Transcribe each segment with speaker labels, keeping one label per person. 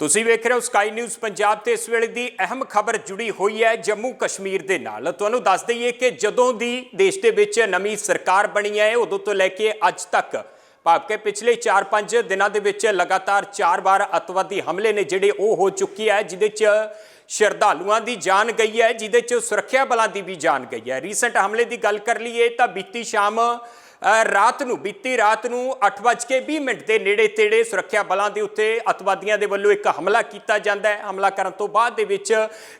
Speaker 1: ਤੁਸੀਂ ਵੇਖ ਰਹੇ ਹੋ ਸਕਾਈ ਨਿਊਜ਼ ਪੰਜਾਬ ਤੇ ਇਸ ਵੇਲੇ ਦੀ ਅਹਿਮ ਖਬਰ ਜੁੜੀ ਹੋਈ ਹੈ ਜੰਮੂ ਕਸ਼ਮੀਰ ਦੇ ਨਾਲ। ਤੁਹਾਨੂੰ ਦੱਸ ਦਈਏ ਕਿ ਜਦੋਂ ਦੀ ਦੇਸ਼ ਦੇ ਵਿੱਚ ਨਵੀਂ ਸਰਕਾਰ ਬਣੀ ਹੈ, ਉਦੋਂ ਤੋਂ ਲੈ ਕੇ ਅੱਜ ਤੱਕ, ਭਾਵ ਕਿ ਪਿਛਲੇ 4-5 ਦਿਨਾਂ ਦੇ ਵਿੱਚ ਲਗਾਤਾਰ 4 ਵਾਰ ਅਤਵਾਦੀ ਹਮਲੇ ਨੇ ਜਿਹੜੇ ਉਹ ਹੋ ਚੁੱਕੀ ਹੈ, ਜਿਹਦੇ 'ਚ ਸ਼ਰਧਾਲੂਆਂ ਦੀ ਜਾਨ ਗਈ ਹੈ, ਜਿਹਦੇ 'ਚ ਸੁਰੱਖਿਆ ਬਲਾਂ ਦੀ ਵੀ ਜਾਨ ਗਈ ਹੈ। ਰੀਸੈਂਟ ਹਮਲੇ ਦੀ ਗੱਲ ਕਰ ਲਈਏ ਤਾਂ ਬੀਤੀ ਸ਼ਾਮ ਰਾਤ ਨੂੰ, ਬੀਤੀ ਰਾਤ ਨੂੰ 8:20 ਮਿੰਟ ਦੇ ਨੇੜੇ ਤੇੜੇ ਸੁਰੱਖਿਆ ਬਲਾਂ ਦੇ ਉੱਤੇ ਅਤਵਾਦੀਆਂ ਦੇ ਵੱਲੋਂ ਇੱਕ ਹਮਲਾ ਕੀਤਾ ਜਾਂਦਾ ਹੈ। ਹਮਲਾ ਕਰਨ ਤੋਂ ਬਾਅਦ ਦੇ ਵਿੱਚ,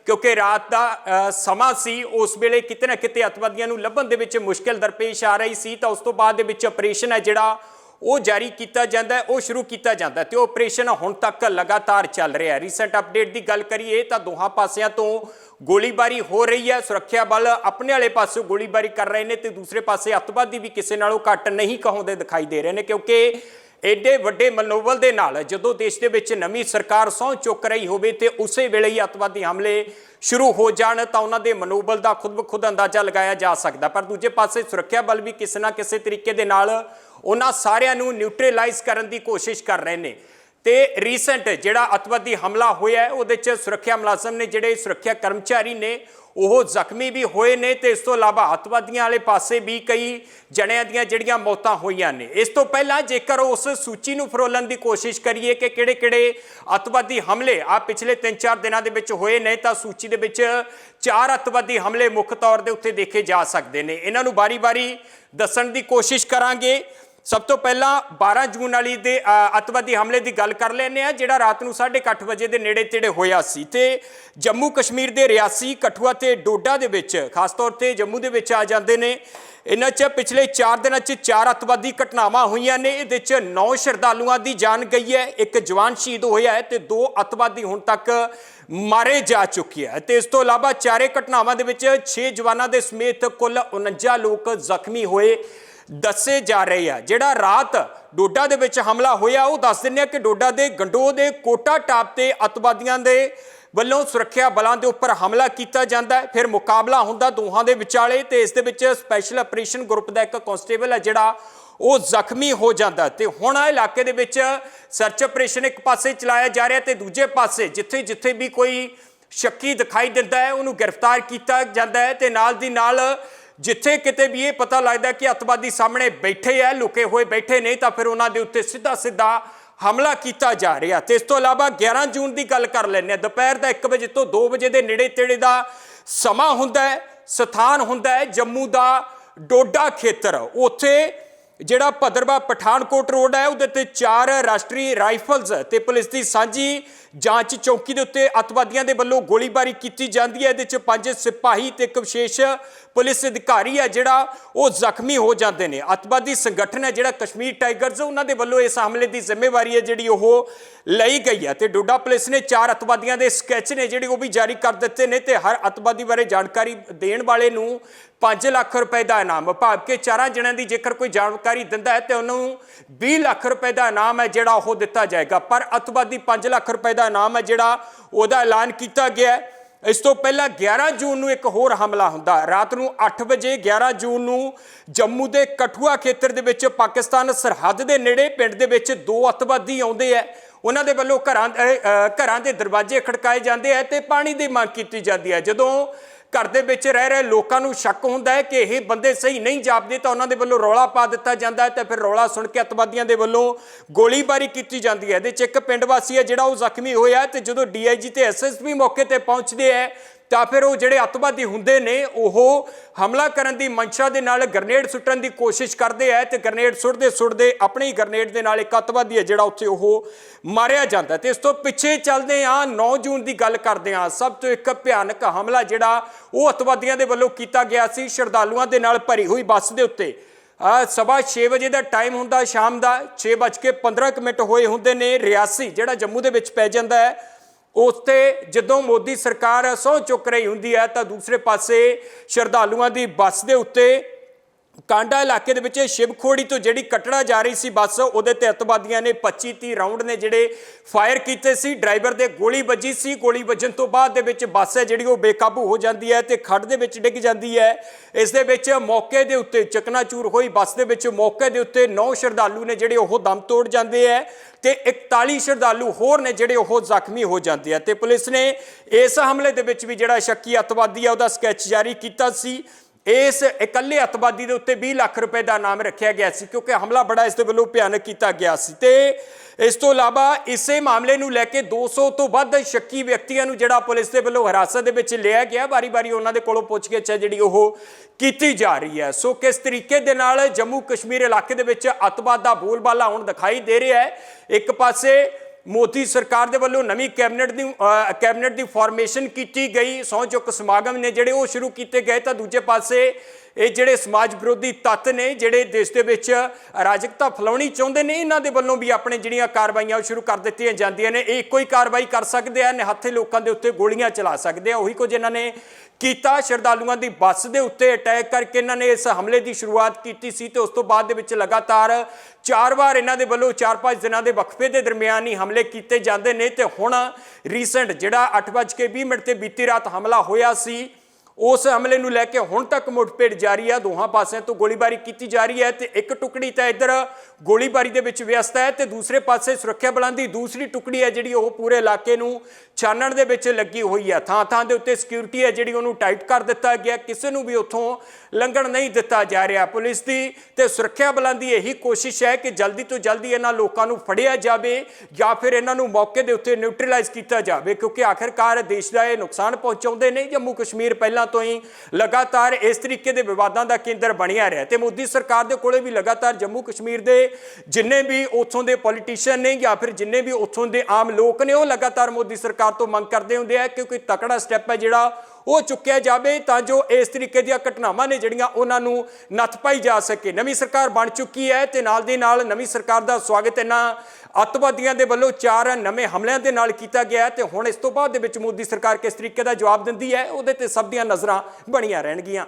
Speaker 1: ਕਿਉਂਕਿ ਰਾਤ ਦਾ ਸਮਾਂ ਸੀ, ਉਸ ਵੇਲੇ ਕਿਤੇ ਨਾ ਕਿਤੇ ਅਤਵਾਦੀਆਂ ਨੂੰ ਲੱਭਣ ਦੇ ਵਿੱਚ ਮੁਸ਼ਕਲ ਦਰਪੇਸ਼ ਆ ਰਹੀ ਸੀ, ਤਾਂ ਉਸ ਤੋਂ ਬਾਅਦ ਦੇ ਵਿੱਚ ਆਪਰੇਸ਼ਨ ਹੈ ਜਿਹੜਾ ਉਹ ਜਾਰੀ ਕੀਤਾ ਜਾਂਦਾ ਹੈ, ਉਹ ਸ਼ੁਰੂ ਕੀਤਾ ਜਾਂਦਾ ਹੈ ਤੇ ਉਹ ਆਪਰੇਸ਼ਨ ਹੁਣ ਤੱਕ ਲਗਾਤਾਰ ਚੱਲ ਰਿਹਾ ਹੈ। ਰੀਸੈਂਟ ਅਪਡੇਟ ਦੀ ਗੱਲ ਕਰੀਏ ਤਾਂ ਦੋਹਾਂ ਪਾਸਿਆਂ ਤੋਂ ਗੋਲੀਬਾਰੀ ਹੋ ਰਹੀ ਹੈ। ਸੁਰੱਖਿਆ ਬਲ ਆਪਣੇ ਵਾਲੇ ਪਾਸੇ ਗੋਲੀਬਾਰੀ ਕਰ ਰਹੇ ਨੇ ਤੇ ਦੂਸਰੇ ਪਾਸੇ ਅੱਤਵਾਦੀ ਵੀ ਕਿਸੇ ਨਾਲੋਂ ਘੱਟ ਨਹੀਂ ਕਹਾਉਂਦੇ ਦਿਖਾਈ ਦੇ ਰਹੇ ਨੇ ਕਿਉਂਕਿ ਐਡੇ ਵੱਡੇ ਮਨੋਬਲ ਦੇ ਨਾਲ ਜਦੋਂ ਦੇਸ਼ ਦੇ ਵਿੱਚ ਨਵੀਂ ਸਰਕਾਰ ਸਹੁੰ ਚੁੱਕ ਰਹੀ ਹੋਵੇ ਤੇ ਉਸੇ ਵੇਲੇ ਹੀ ਅੱਤਵਾਦੀ ਹਮਲੇ ਸ਼ੁਰੂ ਹੋ ਜਾਣ ਤਾਂ ਉਹਨਾਂ ਦੇ ਮਨੋਬਲ ਦਾ ਖੁਦ ਬਖੁਦ ਅੰਦਾਜ਼ਾ ਲਗਾਇਆ ਜਾ ਸਕਦਾ। ਪਰ ਦੂਜੇ ਪਾਸੇ ਸੁਰੱਖਿਆ ਬਲ ਵੀ ਕਿਸੇ ਨਾ ਕਿਸੇ ਤਰੀਕੇ ਦੇ ਨਾਲ ਉਹਨਾਂ ਸਾਰਿਆਂ ਨੂੰ ਨਿਊਟਰਲਾਈਜ਼ ਕਰਨ ਦੀ ਕੋਸ਼ਿਸ਼ ਕਰ ਰਹੇ ਨੇ। ਤੇ ਰੀਸੈਂਟ ਜਿਹੜਾ ਅਤਵਾਦੀ ਹਮਲਾ ਹੋਇਆ ਹੈ, ਉਹਦੇ ਚ ਸੁਰੱਖਿਆ ਮੁਲਾਜ਼ਮ ਨੇ ਜਿਹੜੇ ਸੁਰੱਖਿਆ ਕਰਮਚਾਰੀ ਨੇ, ਉਹ ਜ਼ਖਮੀ ਵੀ ਹੋਏ ਨੇ ਤੇ ਇਸ ਤੋਂ ਇਲਾਵਾ ਅਤਵਾਦੀਆਂ ਵਾਲੇ ਪਾਸੇ ਵੀ ਕਈ ਜਣਿਆਂ ਦੀਆਂ ਜਿਹੜੀਆਂ ਮੌਤਾਂ ਹੋਈਆਂ ਨੇ। ਇਸ ਤੋਂ ਪਹਿਲਾਂ ਜੇਕਰ ਉਸ ਸੂਚੀ ਨੂੰ ਫਰੋਲਣ ਦੀ ਕੋਸ਼ਿਸ਼ ਕਰੀਏ ਕਿ ਕਿਹੜੇ-ਕਿਹੜੇ ਅਤਵਾਦੀ ਹਮਲੇ ਆ ਪਿਛਲੇ 3-4 ਦਿਨਾਂ ਦੇ ਵਿੱਚ ਹੋਏ ਨੇ, ਤਾਂ ਸੂਚੀ ਦੇ ਵਿੱਚ ਚਾਰ ਅਤਵਾਦੀ ਹਮਲੇ ਮੁੱਖ ਤੌਰ ਦੇ ਉੱਤੇ ਦੇਖੇ ਜਾ ਸਕਦੇ ਨੇ। ਇਹਨਾਂ ਨੂੰ ਬਾਰੀ-ਬਾਰੀ ਦੱਸਣ ਦੀ ਕੋਸ਼ਿਸ਼ ਕਰਾਂਗੇ। ਸਭ ਤੋਂ ਪਹਿਲਾਂ 12 ਜੂਨ ਵਾਲੀ ਦੇ ਅ, ਅਤਵਾਦੀ ਹਮਲੇ ਦੀ ਗੱਲ ਕਰ ਲੈਨੇ ਆ ਜਿਹੜਾ ਰਾਤ ਨੂੰ 8:30 ਵਜੇ ਦੇ ਨੇੜੇ ਤੇੜੇ ਹੋਇਆ ਸੀ। ਤੇ ਜੰਮੂ ਕਸ਼ਮੀਰ ਦੇ ਰਿਆਸੀ ਕਠੂਆ ਤੇ ਡੋਡਾ ਦੇ ਵਿੱਚ ਖਾਸ ਤੌਰ ਤੇ ਜੰਮੂ ਦੇ ਵਿੱਚ ਆ ਜਾਂਦੇ ਨੇ। ਇਹਨਾਂ 'ਚ ਪਿਛਲੇ 4 ਦਿਨਾਂ 'ਚ ਚਾਰ ਅਤਵਾਦੀ ਘਟਨਾਵਾਂ ਹੋਈਆਂ ਨੇ। ਇਹਦੇ 'ਚ 9 ਸ਼ਰਧਾਲੂਆਂ ਦੀ ਜਾਨ ਗਈ ਹੈ ਇੱਕ ਜਵਾਨ ਸ਼ਹੀਦ ਹੋਇਆ ਹੈ ਤੇ ਦੋ ਅਤਵਾਦੀ ਹੁਣ ਤੱਕ ਮਾਰੇ ਜਾ ਚੁੱਕੇ ਹੈ। ਤੇ ਇਸ ਤੋਂ ਇਲਾਵਾ ਚਾਰੇ ਘਟਨਾਵਾਂ ਦੇ ਵਿੱਚ 6 ਜਵਾਨਾਂ ਦੇ ਸਮੇਤ ਕੁੱਲ 49 ਲੋਕ ਜ਼ਖਮੀ ਹੋਏ। ਦੱਸੇ ਜਾ ਰਹੇ ਆ। ਜਿਹੜਾ ਰਾਤ ਡੋਡਾ ਦੇ ਵਿੱਚ ਹਮਲਾ ਹੋਇਆ, ਉਹ ਦੱਸ ਦਿੰਦੇ ਆ ਕਿ ਡੋਡਾ ਦੇ ਗੰਡੋ ਦੇ ਕੋਟਾ ਟਾਪ ਤੇ ਅਤਵਾਦੀਆਂ ਦੇ ਵੱਲੋਂ ਸੁਰੱਖਿਆ ਬਲਾਂ ਦੇ ਉੱਪਰ ਹਮਲਾ ਕੀਤਾ ਜਾਂਦਾ ਫਿਰ ਮੁਕਾਬਲਾ ਹੁੰਦਾ ਦੋਹਾਂ ਦੇ ਵਿਚਾਲੇ ਤੇ ਇਸ ਦੇ ਵਿੱਚ ਸਪੈਸ਼ਲ ਆਪਰੇਸ਼ਨ ਗਰੁੱਪ ਦਾ ਇੱਕ ਕਾਂਸਟੇਬਲ ਹੈ, ਜਿਹੜਾ ਉਹ ਜ਼ਖਮੀ ਹੋ ਜਾਂਦਾ ਤੇ ਹੁਣ ਆ ਇਲਾਕੇ ਦੇ ਵਿੱਚ ਸਰਚ ਆਪਰੇਸ਼ਨ ਇੱਕ ਪਾਸੇ ਚਲਾਇਆ ਜਾ ਰਿਹਾ ਤੇ ਦੂਜੇ ਪਾਸੇ ਜਿੱਥੇ ਜਿੱਥੇ ਵੀ ਕੋਈ ਸ਼ੱਕੀ ਦਿਖਾਈ ਦਿੰਦਾ ਹੈ, ਉਹਨੂੰ ਗ੍ਰਿਫਤਾਰ ਕੀਤਾ ਜਾਂਦਾ ਹੈ ਤੇ ਨਾਲ ਦੀ ਨਾਲ ਜਿੱਥੇ ਕਿਤੇ ਵੀ ਇਹ ਪਤਾ ਲੱਗਦਾ ਕਿ ਅਤਵਾਦੀ ਸਾਹਮਣੇ ਬੈਠੇ ਆ, ਲੁਕੇ ਹੋਏ ਬੈਠੇ ਨਹੀਂ ਤਾਂ ਫਿਰ ਉਹਨਾਂ ਦੇ ਉੱਤੇ ਸਿੱਧਾ ਸਿੱਧਾ ਹਮਲਾ ਕੀਤਾ ਜਾ ਰਿਹਾ ਤੇ ਇਸ ਤੋਂ ਇਲਾਵਾ 11 ਜੂਨ ਦੀ ਗੱਲ ਕਰ ਲੈਂਦੇ ਆ ਦੁਪਹਿਰ ਦਾ 1 ਵਜੇ ਤੋਂ 2 ਵਜੇ ਦੇ ਨੇੜੇ ਤੇੜੇ ਦਾ ਸਮਾਂ ਹੁੰਦਾ ਹੈ, ਸਥਾਨ ਹੁੰਦਾ ਹੈ ਜੰਮੂ ਦਾ ਡੋਡਾ ਖੇਤਰ। ਉੱਥੇ ਜਿਹੜਾ ਭਦਰਵਾ ਪਠਾਨਕੋਟ ਰੋਡ ਹੈ, ਉਹਦੇ ਤੇ ਚਾਰ ਰਾਸ਼ਟਰੀ ਰਾਈਫਲਸ ਤੇ ਪੁਲਿਸ ਦੀ ਸਾਂਝੀ ਜਾਂਚ ਚੌਕੀ ਦੇ ਉੱਤੇ ਅਤਵਾਦੀਆਂ ਦੇ ਵੱਲੋਂ ਗੋਲੀਬਾਰੀ ਕੀਤੀ ਜਾਂਦੀ ਹੈ। ਇਹਦੇ ਚ ਪੰਜ ਸਿਪਾਹੀ ਤੇ ਇੱਕ ਵਿਸ਼ੇਸ਼ ਪੁਲਿਸ ਅਧਿਕਾਰੀ ਹੈ, ਜਿਹੜਾ ਉਹ ਜ਼ਖਮੀ ਹੋ ਜਾਂਦੇ ਨੇ। ਅਤਵਾਦੀ ਸੰਗਠਨ ਹੈ, ਜਿਹੜਾ ਕਸ਼ਮੀਰ ਟਾਈਗਰਸ, ਉਹਨਾਂ ਦੇ ਵੱਲੋਂ ਇਸ ਹਮਲੇ ਦੀ ਜ਼ਿੰਮੇਵਾਰੀ ਹੈ, ਜਿਹੜੀ ਉਹ ਲਈ ਗਈ ਹੈ। ਤੇ ਡੋਡਾ ਪੁਲਿਸ ਨੇ ਚਾਰ ਅਤਵਾਦੀਆਂ ਦੇ ਸਕੈਚ ਨੇ, ਜਿਹੜੇ ਉਹ ਵੀ ਜਾਰੀ ਕਰ ਦਿੱਤੇ ਨੇ ਤੇ ਹਰ ਅਤਵਾਦੀ ਬਾਰੇ ਜਾਣਕਾਰੀ ਦੇਣ ਵਾਲੇ ਨੂੰ 5 ਲੱਖ ਰੁਪਏ ਦਾ ਇਨਾਮ। ਭਾਵ ਕਿ ਚਾਰਾਂ ਜਣਿਆਂ ਦੀ ਜੇਕਰ ਕੋਈ ਜਾਣਕਾਰੀ ਦਿੰਦਾ ਹੈ ਤੇ ਉਹਨੂੰ 20 ਲੱਖ ਰੁਪਏ ਦਾ ਇਨਾਮ ਹੈ ਜਿਹੜਾ ਉਹ ਦਿੱਤਾ ਜਾਏਗਾ। ਪਰ ਅਤਵਾਦੀ 5 ਲੱਖ ਰੁਪਏ ਦਾ ਇਨਾਮ ਹੈ ਜਿਹੜਾ ਉਹਦਾ ਐਲਾਨ ਕੀਤਾ ਗਿਆ ਹੈ। ਇਸ ਤੋਂ ਪਹਿਲਾਂ 11 ਜੂਨ ਨੂੰ ਇੱਕ ਹੋਰ ਹਮਲਾ ਹੁੰਦਾ। ਰਾਤ ਨੂੰ 8 ਵਜੇ 11 ਜੂਨ ਨੂੰ ਜੰਮੂ ਦੇ ਕਠੂਆ ਖੇਤਰ ਦੇ ਵਿੱਚ ਪਾਕਿਸਤਾਨ ਸਰਹੱਦ ਦੇ ਨੇੜੇ ਪਿੰਡ ਦੇ ਵਿੱਚ ਦੋ ਅਤਵਾਦੀ ਆਉਂਦੇ ਆ ਉਹਨਾਂ ਦੇ ਵੱਲੋਂ ਘਰਾਂ ਘਰਾਂ ਦੇ ਦਰਵਾਜ਼ੇ ਖੜਕਾਏ ਜਾਂਦੇ ਆ ਤੇ ਪਾਣੀ ਦੀ ਮੰਗ ਕੀਤੀ ਜਾਂਦੀ ਹੈ। ਜਦੋਂ ਘਰ ਦੇ ਵਿੱਚ ਰਹਿ ਰਹੇ ਲੋਕਾਂ ਨੂੰ ਸ਼ੱਕ ਹੁੰਦਾ ਹੈ ਕਿ ਇਹ ਬੰਦੇ ਸਹੀ ਨਹੀਂ ਜਾਪਦੇ ਤਾਂ ਉਹਨਾਂ ਦੇ ਵੱਲੋਂ ਰੌਲਾ ਪਾ ਦਿੱਤਾ ਜਾਂਦਾ ਹੈ ਤੇ ਫਿਰ ਰੌਲਾ ਸੁਣ ਕੇ ਅਤਵਾਦੀਆਂ ਦੇ ਵੱਲੋਂ ਗੋਲੀਬਾਰੀ ਕੀਤੀ ਜਾਂਦੀ ਹੈ। ਇਹਦੇ ਚ ਇੱਕ ਪਿੰਡ ਵਾਸੀ ਹੈ ਜਿਹੜਾ ਉਹ ਜ਼ਖਮੀ ਹੋਇਆ ਤੇ ਜਦੋਂ ਡੀਆਈਜੀ ਤੇ ਐਸਐਸਪੀ ਮੌਕੇ ਤੇ ਪਹੁੰਚਦੇ ਹੈ ਤਾਂ ਫਿਰ ਉਹ ਜਿਹੜੇ ਅਤਵਾਦੀ ਹੁੰਦੇ ਨੇ, ਉਹ ਹਮਲਾ ਕਰਨ ਦੀ ਮਨਸ਼ਾ ਦੇ ਨਾਲ ਗ੍ਰਨੇਡ ਸੁੱਟਣ ਦੀ ਕੋਸ਼ਿਸ਼ ਕਰਦੇ ਆ ਤੇ ਗ੍ਰਨੇਡ ਸੁੱਟਦੇ ਸੁੱਟਦੇ ਆਪਣੇ ਹੀ ਗ੍ਰਨੇਡ ਦੇ ਨਾਲ ਇੱਕ ਅਤਵਾਦੀ ਹੈ ਜਿਹੜਾ ਉੱਥੇ ਉਹ ਮਾਰਿਆ ਜਾਂਦਾ ਤੇ ਇਸ ਤੋਂ ਪਿੱਛੇ ਚੱਲਦੇ ਆ 9 ਜੂਨ ਦੀ ਗੱਲ ਕਰਦੇ ਆ ਸਭ ਤੋਂ ਇੱਕ ਭਿਆਨਕ ਹਮਲਾ ਜਿਹੜਾ ਉਹ ਅਤਵਾਦੀਆਂ ਦੇ ਵੱਲੋਂ ਕੀਤਾ ਗਿਆ ਸੀ। ਸ਼ਰਧਾਲੂਆਂ ਦੇ ਨਾਲ ਭਰੀ ਹੋਈ ਬੱਸ ਦੇ ਉੱਤੇ। ਸਵਾ 6 ਵਜੇ ਦਾ ਟਾਈਮ ਹੁੰਦਾ, ਸ਼ਾਮ ਦਾ 6:15 ਮਿੰਟ ਹੋਏ ਹੁੰਦੇ ਨੇ। ਰਿਆਸੀ ਜਿਹੜਾ ਜੰਮੂ ਦੇ ਵਿੱਚ ਪੈ ਜਾਂਦਾ ਹੈ ਉਸ ਤੇ ਜਦੋਂ ਮੋਦੀ ਸਰਕਾਰ ਸਹੁੰ ਚੁੱਕ ਰਹੀ ਹੁੰਦੀ ਹੈ ਤਾਂ ਦੂਸਰੇ ਪਾਸੇ ਸ਼ਰਧਾਲੂਆਂ ਦੀ ਬੱਸ ਦੇ ਉੱਤੇ ਕਾਂਡਾ ਇਲਾਕੇ ਦੇ ਵਿੱਚ ਸ਼ਿਵਖੋੜੀ ਤੋਂ ਜਿਹੜੀ ਕਟੜਾ ਜਾ ਰਹੀ ਸੀ ਬੱਸ, ਉਹਦੇ ਤੇ ਅੱਤਵਾਦੀਆਂ ਨੇ 25 30 ਰਾਉਂਡ ਨੇ ਜਿਹੜੇ ਫਾਇਰ ਕੀਤੇ ਸੀ। ਡਰਾਈਵਰ ਦੇ ਗੋਲੀ ਵੱਜੀ ਸੀ। ਗੋਲੀ ਵੱਜਣ ਤੋਂ ਬਾਅਦ ਦੇ ਵਿੱਚ ਬੱਸ ਹੈ ਜਿਹੜੀ ਉਹ ਬੇਕਾਬੂ ਹੋ ਜਾਂਦੀ ਹੈ ਤੇ ਖੱਡ ਦੇ ਵਿੱਚ ਡਿੱਗ ਜਾਂਦੀ ਹੈ। ਇਸ ਦੇ ਵਿੱਚ ਮੌਕੇ ਦੇ ਉੱਤੇ ਚਕਨਾਚੂਰ ਹੋਈ ਬੱਸ ਦੇ ਵਿੱਚ ਮੌਕੇ ਦੇ ਉੱਤੇ 9 ਸ਼ਰਧਾਲੂ ਨੇ ਜਿਹੜੇ ਉਹ ਦਮ ਤੋੜ ਜਾਂਦੇ ਹੈ ਤੇ 41 ਸ਼ਰਧਾਲੂ ਹੋਰ ਨੇ ਜਿਹੜੇ ਉਹ ਜ਼ਖਮੀ ਹੋ ਜਾਂਦੇ ਆ ਤੇ ਪੁਲਿਸ ਨੇ ਇਸ ਹਮਲੇ ਦੇ ਵਿੱਚ ਵੀ ਜਿਹੜਾ ਸ਼ੱਕੀ ਅੱਤਵਾਦੀ ਆ ਉਹਦਾ ਸਕੈਚ ਜਾਰੀ ਕੀਤਾ ਸੀ। ਇਸ ਇਕੱਲੇ ਅੱਤਵਾਦੀ ਦੇ ਉੱਤੇ 20 ਲੱਖ ਰੁਪਏ ਦਾ ਨਾਮ ਰੱਖਿਆ ਗਿਆ ਸੀ ਕਿਉਂਕਿ ਹਮਲਾ ਬੜਾ ਇਸ ਦੇ ਵੱਲੋਂ ਭਿਆਨਕ ਕੀਤਾ ਗਿਆ ਸੀ ਤੇ ਇਸ ਤੋਂ ਇਲਾਵਾ ਇਸੇ ਮਾਮਲੇ ਨੂੰ ਲੈ ਕੇ 200 ਤੋਂ ਵੱਧ ਸ਼ੱਕੀ ਵਿਅਕਤੀਆਂ ਨੂੰ ਜਿਹੜਾ ਪੁਲਿਸ ਦੇ ਵੱਲੋਂ ਹਿਰਾਸਤ ਦੇ ਵਿੱਚ ਲਿਆ ਗਿਆ, ਵਾਰੀ-ਵਾਰੀ ਉਹਨਾਂ ਦੇ ਕੋਲੋਂ ਪੁੱਛਗਿੱਛ ਹੈ ਜਿਹੜੀ ਉਹ ਕੀਤੀ ਜਾ ਰਹੀ ਹੈ। ਸੋ ਕਿਸ ਤਰੀਕੇ ਦੇ ਨਾਲ ਜੰਮੂ ਕਸ਼ਮੀਰ ਇਲਾਕੇ ਦੇ ਵਿੱਚ ਅੱਤਵਾਦ ਦਾ ਬੋਲਬਾਲਾ ਹੁਣ ਦਿਖਾਈ ਦੇ ਰਿਹਾ ਹੈ, ਇੱਕ ਪਾਸੇ ਮੋਦੀ ਸਰਕਾਰ ਦੇ ਵੱਲੋਂ ਨਵੀਂ ਕੈਬਨਿਟ ਦੀ ਕੈਬਨਿਟ ਦੀ ਫਾਰਮੇਸ਼ਨ ਕੀਤੀ ਗਈ। ਸਹੁੰ ਚੁੱਕ ਸਮਾਗਮ ਨੇ ਜਿਹੜੇ ਉਹ ਸ਼ੁਰੂ ਕੀਤੇ ਗਏ ਤਾਂ ਦੂਜੇ ਪਾਸੇ ਇਹ ਜਿਹੜੇ ਸਮਾਜ ਵਿਰੋਧੀ ਤੱਤ ਨੇ, ਜਿਹੜੇ ਦੇਸ਼ ਦੇ ਵਿੱਚ ਅਰਾਜਕਤਾ ਫੈਲਾਉਣੀ ਚਾਹੁੰਦੇ ਨੇ, ਇਹਨਾਂ ਦੇ ਵੱਲੋਂ ਵੀ ਆਪਣੇ ਜਿਹੜੀਆਂ ਕਾਰਵਾਈਆਂ ਉਹ ਸ਼ੁਰੂ ਕਰ ਦਿੱਤੀਆਂ ਜਾਂਦੀਆਂ ਨੇ। ਇਹ ਇੱਕੋ ਹੀ ਕਾਰਵਾਈ ਕਰ ਸਕਦੇ ਆ, ਨਿਹੱਥੇ ਲੋਕਾਂ ਦੇ ਉੱਤੇ ਗੋਲੀਆਂ ਚਲਾ ਸਕਦੇ ਆ। ਉਹੀ ਕੁਝ ਇਹਨਾਂ ਨੇ ਕੀਤਾ, ਸ਼ਰਧਾਲੂਆਂ ਦੀ ਬੱਸ ਦੇ ਉੱਤੇ ਅਟੈਕ ਕਰਕੇ ਇਹਨਾਂ ਨੇ ਇਸ ਹਮਲੇ ਦੀ ਸ਼ੁਰੂਆਤ ਕੀਤੀ ਸੀ ਤੇ ਉਸ ਤੋਂ ਬਾਅਦ ਦੇ ਵਿੱਚ ਲਗਾਤਾਰ ਚਾਰ ਵਾਰ ਇਹਨਾਂ ਦੇ ਵੱਲੋਂ 4-5 ਦਿਨਾਂ ਦੇ ਵਕਫੇ ਦੇ ਦਰਮਿਆਨ ਹੀ ਹਮਲੇ ਕੀਤੇ ਜਾਂਦੇ ਨੇ। ਤੇ ਹੁਣ ਰੀਸੈਂਟ ਜਿਹੜਾ 8:20 ਮਿੰਟ ਤੇ ਬੀਤੀ ਰਾਤ ਹਮਲਾ ਹੋਇਆ ਸੀ ਉਸ ਹਮਲੇ ਨੂੰ ਲੈ ਕੇ ਹੁਣ ਤੱਕ ਮੁੱਠਭੇੜ ਜਾਰੀ ਹੈ ਦੋਹਾਂ ਪਾਸਿਆਂ ਤੋਂ ਗੋਲੀਬਾਰੀ ਕੀਤੀ ਜਾ ਰਹੀ ਹੈ ਤੇ ਇੱਕ ਟੁਕੜੀ ਤਾਂ ਇੱਧਰ ਗੋਲੀਬਾਰੀ ਦੇ ਵਿੱਚ ਵਿਅਸਤ ਹੈ ਤੇ ਦੂਸਰੇ ਪਾਸੇ ਸੁਰੱਖਿਆ ਬਲਾਂ ਦੀ ਦੂਸਰੀ ਟੁਕੜੀ ਹੈ ਜਿਹੜੀ ਉਹ ਪੂਰੇ ਇਲਾਕੇ ਨੂੰ ਛਾਨਣ ਦੇ ਵਿੱਚ ਲੱਗੀ ਹੋਈ ਹੈ। ਥਾਂ ਥਾਂ ਦੇ ਉੱਤੇ ਸਿਕਿਉਰਿਟੀ ਹੈ ਜਿਹੜੀ ਉਹਨੂੰ ਟਾਈਟ ਕਰ ਦਿੱਤਾ ਗਿਆ। ਕਿਸੇ ਨੂੰ ਵੀ ਉੱਥੋਂ ਲੰਘਣ ਨਹੀਂ ਦਿੱਤਾ ਜਾ ਰਿਹਾ। ਪੁਲਿਸ ਦੀ ਤੇ ਸੁਰੱਖਿਆ ਬਲਾਂ ਦੀ ਇਹੀ ਕੋਸ਼ਿਸ਼ ਹੈ ਕਿ ਜਲਦੀ ਤੋਂ ਜਲਦੀ ਇਹਨਾਂ ਲੋਕਾਂ ਨੂੰ ਫੜਿਆ ਜਾਵੇ ਜਾਂ ਫਿਰ ਇਹਨਾਂ ਨੂੰ ਮੌਕੇ ਦੇ ਉੱਤੇ ਨਿਊਟਰਲਾਈਜ਼ ਕੀਤਾ ਜਾਵੇ, ਕਿਉਂਕਿ ਆਖਿਰਕਾਰ ਦੇਸ਼ ਦਾ ਇਹ ਨੁਕਸਾਨ ਪਹੁੰਚਾਉਂਦੇ ਨੇ ਜੰਮੂ ਕਸ਼ਮੀਰ ਪਹਿਲਾਂ ਤੋਂ ਹੀ ਲਗਾਤਾਰ ਇਸ ਤਰੀਕੇ ਦੇ ਵਿਵਾਦਾਂ ਦਾ ਕੇਂਦਰ ਬਣਿਆ ਰਿਹਾ ਤੇ ਮੋਦੀ ਸਰਕਾਰ ਦੇ ਕੋਲੇ ਵੀ ਲਗਾਤਾਰ ਜੰਮੂ ਕਸ਼ਮੀਰ ਦੇ ਜਿੰਨੇ ਵੀ ਉੱਥੋਂ ਦੇ ਪੋਲੀਟੀਸ਼ੀਅਨ ਨੇ ਜਾਂ ਫਿਰ ਜਿੰਨੇ ਵੀ ਉੱਥੋਂ ਦੇ ਆਮ ਲੋਕ ਨੇ, ਉਹ ਲਗਾਤਾਰ ਮੋਦੀ ਸਰਕਾਰ ਤੋਂ ਮੰਗ ਕਰਦੇ ਹੁੰਦੇ ਆ ਕਿ ਕੋਈ ਤਕੜਾ ਸਟੈਪ ਹੈ ਜਿਹੜਾ ਉਹ ਚੁੱਕਿਆ ਜਾਵੇ ਤਾਂ ਜੋ ਇਸ ਤਰੀਕੇ ਦੀਆਂ ਘਟਨਾਵਾਂ ਨੇ ਜਿਹੜੀਆਂ ਉਹਨਾਂ ਨੂੰ ਨੱਥ ਪਾਈ ਜਾ ਸਕੇ। ਨਵੀਂ ਸਰਕਾਰ ਬਣ ਚੁੱਕੀ ਹੈ ਤੇ ਨਾਲ ਦੀ ਨਾਲ ਨਵੀਂ ਸਰਕਾਰ ਦਾ ਸਵਾਗਤ ਇਹਨਾਂ ਅੱਤਵਾਦੀਆਂ ਦੇ ਵੱਲੋਂ ਚਾਰ ਨਵੇਂ ਹਮਲਿਆਂ ਦੇ ਨਾਲ ਕੀਤਾ ਗਿਆ ਹੈ ਤੇ ਹੁਣ ਇਸ ਤੋਂ ਬਾਅਦ ਦੇ ਵਿੱਚ ਮੋਦੀ ਸਰਕਾਰ ਕਿਸ ਤਰੀਕੇ ਦਾ ਜਵਾਬ ਦਿੰਦੀ ਹੈ, ਉਹਦੇ ਤੇ ਸਭ ਦੀਆਂ ਨਜ਼ਰਾਂ ਬਣੀਆਂ ਰਹਿਣਗੀਆਂ।